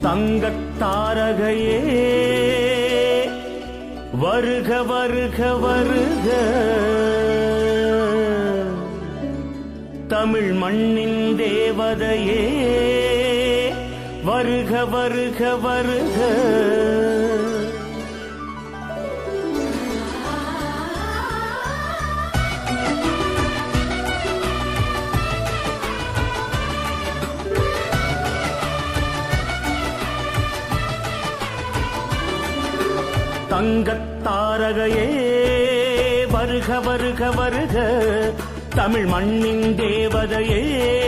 தங்கத் தாரகையே வருக வருக வருக. தமிழ் மண்ணின் தேவதையே வருக வருக வருக. தங்கத்தாரகையே வருக வருக வருக. தமிழ் மண்ணின் தேவதையே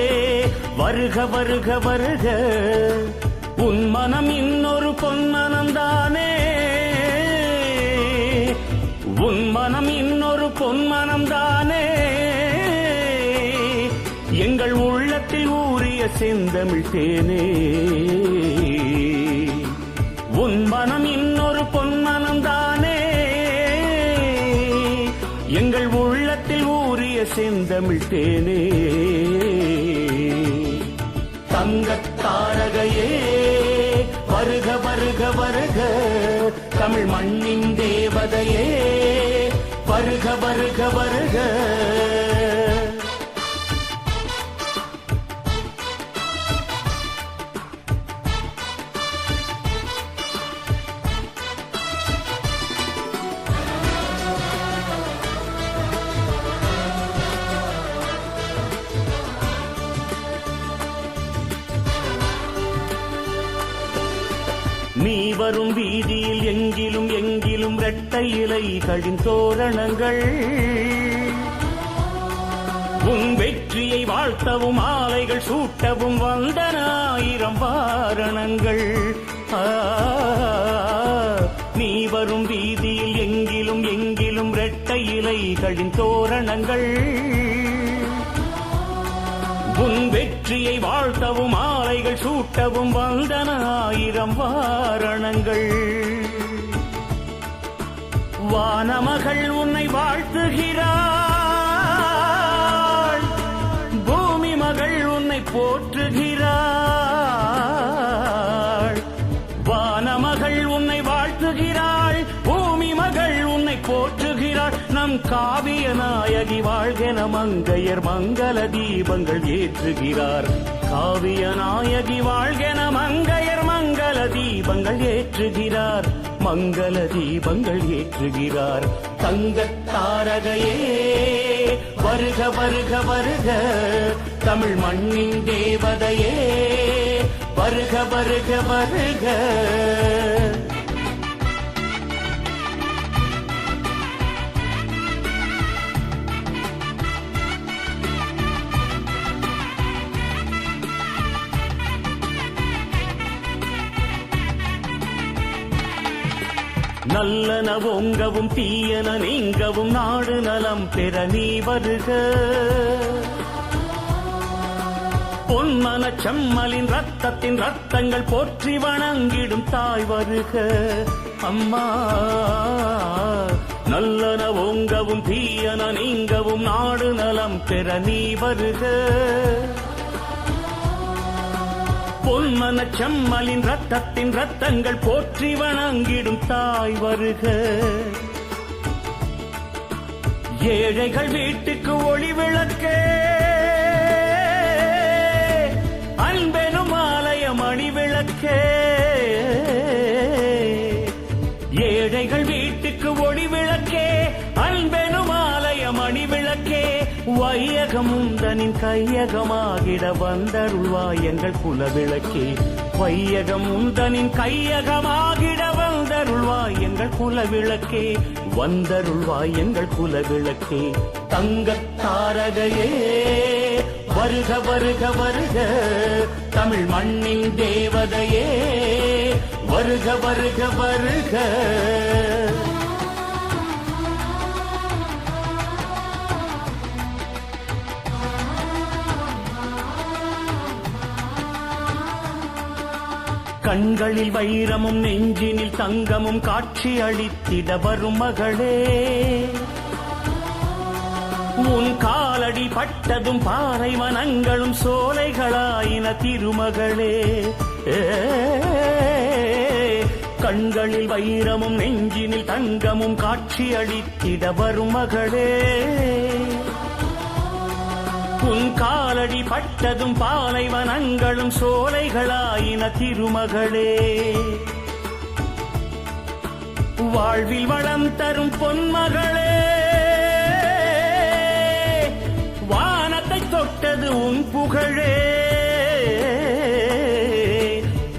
வருக வருக வருக. உன் மனம் இன்னொரு பொன்மனம்தானே. உன் மனம் இன்னொரு பொன்மனம்தானே. எங்கள் உள்ளத்தில் ஊறிய செந்தமிழ் தேனே. பொன்மனம் இன்னொரு பொன்மனம் தானே. எங்கள் உள்ளத்தில் ஊறிய செந்தமிழ் தேனே. தங்கத்தாரகையே வருக வருக வருக தமிழ் மண்ணின் தேவதையே. வருக வருக வருக நீ வரும் வீதியில் எங்கிலும் எங்கிலும் இரட்டை இலைகளின் தோரணங்கள். உன் வெற்றியை வாழ்த்தவும் ஆலைகள் சூட்டவும் வந்தன ஆயிரம் வாரணங்கள் நீ வரும் வீதியில் எங்கிலும் எங்கிலும் இரட்டை இலைகளின் தோரணங்கள். உன் வெற்றி வெற்றியை வாழ்த்தவும் ஆலைகள் சூட்டவும் வந்தன ஆயிரம் வாரணங்கள். வானமகள் உன்னை வாழ்த்துகிறாள் காவிய நாயகி வாழ்கென மங்கையர் மங்கள தீபங்கள் ஏற்றுகிறார். காவிய நாயகி வாழ்கென மங்கையர் மங்கள தீபங்கள் ஏற்றுகிறார். மங்கள தீபங்கள் ஏற்றுகிறார். தங்கத் தாரகையே வருக வருக வருக தமிழ் மண்ணின் தேவதையே வருக வருக வருக. நல்லன ஒங்கவும் தீயன நீங்கவும் நாடு நலம் பெற நீ வருக. பொன்மன செம்மலின் ரத்தத்தின் ரத்தங்கள் போற்றி வணங்கிடும் தாய் வருக. அம்மா நல்லன ஓங்கவும் தீயன நீங்கவும் நாடு நலம் பெற நீ வருக. பொன்மன செம்மலின் ரத்தத்தின் ரத்தங்கள் போற்றி வணங்கிடும் தாய் வருக. ஏழைகள் வீட்டுக்கு ஒளி விளக்கே. வையகமும் கையகமாகிட வந்தருள்வாய் எங்கள் குலவிளக்கே. வையகம் உந்தனின் கையகமாகிட வந்தருள்வாய் எங்கள் குலவிளக்கே. வந்தருள்வாய் எங்கள் குலவிளக்கே. தங்கத் தாரகையே வருக வருக வருக. தமிழ் மண்ணின் தேவதையே வருக வருக வருக. கண்களில் வைரமும் நெஞ்சினில் தங்கமும் காட்சி அளித்திட வரும் மகளே. உன் காலடி பட்டதும் பாறை வனங்களும் சோலைகளாயின திருமகளே. கண்களில் வைரமும் நெஞ்சினில் தங்கமும் காட்சி அளித்திட வரும் மகளே. உன் காலடி பட்ட பட்டதும் பாலைவனங்களும் சோலைகளாயின திருமகளே. வாழ்வில் வளம் தரும் பொன்மகளே. வானத்தை தொட்டது உன் புகழே.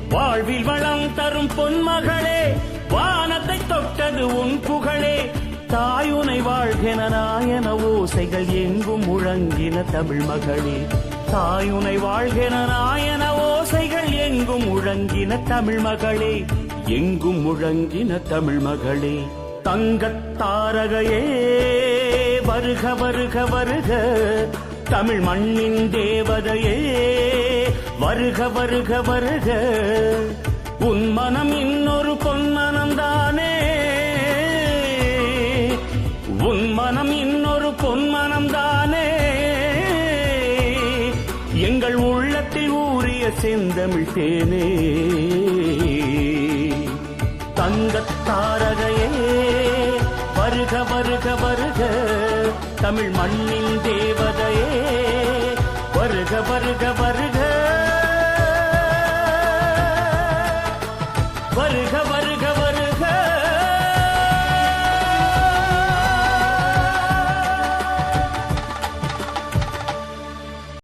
வாழ்வில் வளம் தரும் பொன்மகளே வானத்தை தொட்டது உன் புகழே. தாயுனை வாழ்கின நாயன ஓசைகள் எங்கும் முழங்கின தமிழ் மகளே. தாயுனை வாழ்கென நாயன ஓசைகள் எங்கும் முழங்கின தமிழ் மகளே. எங்கும் முழங்கின தமிழ் மகளே. தங்கத் தாரகையே வருக வருக வருக. தமிழ் மண்ணின் தேவதையே வருக வருக வருக. உன் மனம் இன்னொரு செந்தமிழ் தேனே. தங்கத் தாரகையே வருக வருக வருக தமிழ் மண்ணின் தேவதையே. வருக வருக வருக வருக